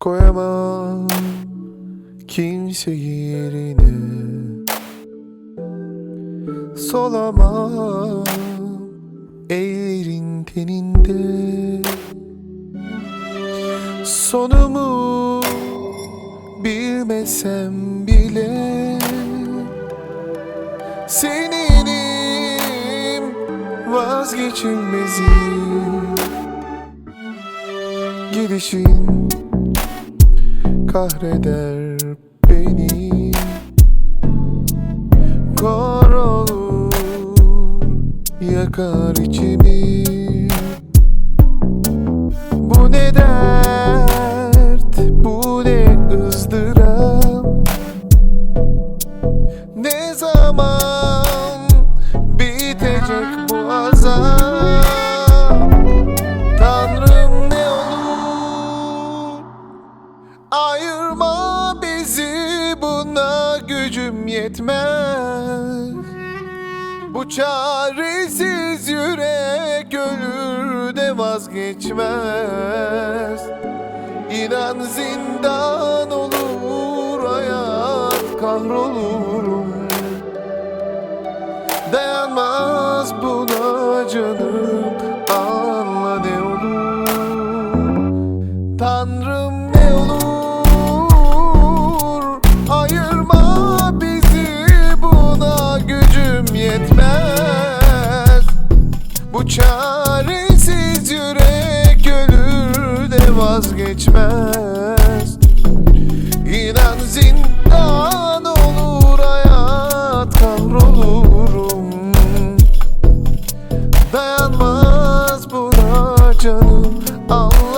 Koyamam kimseyi yerine. Solamam ellerin teninde. Sonumu bilmesem bile Seninim vazgeçilmezim. Gidişin kahreder beni. Kor olur yakar içimi. Bu ne dert bu ne ızdırap? Ne zaman gücüm yetmez. Bu çaresiz yürek ölür de vazgeçmez. İnan zindan olur hayat kahrolurum Dayanmaz buna canım anla ne olur. Tanrım Çaresiz yürek ölür de vazgeçmez. İnan zindan olur hayat kahrolurum. Dayanmaz buna canım Allah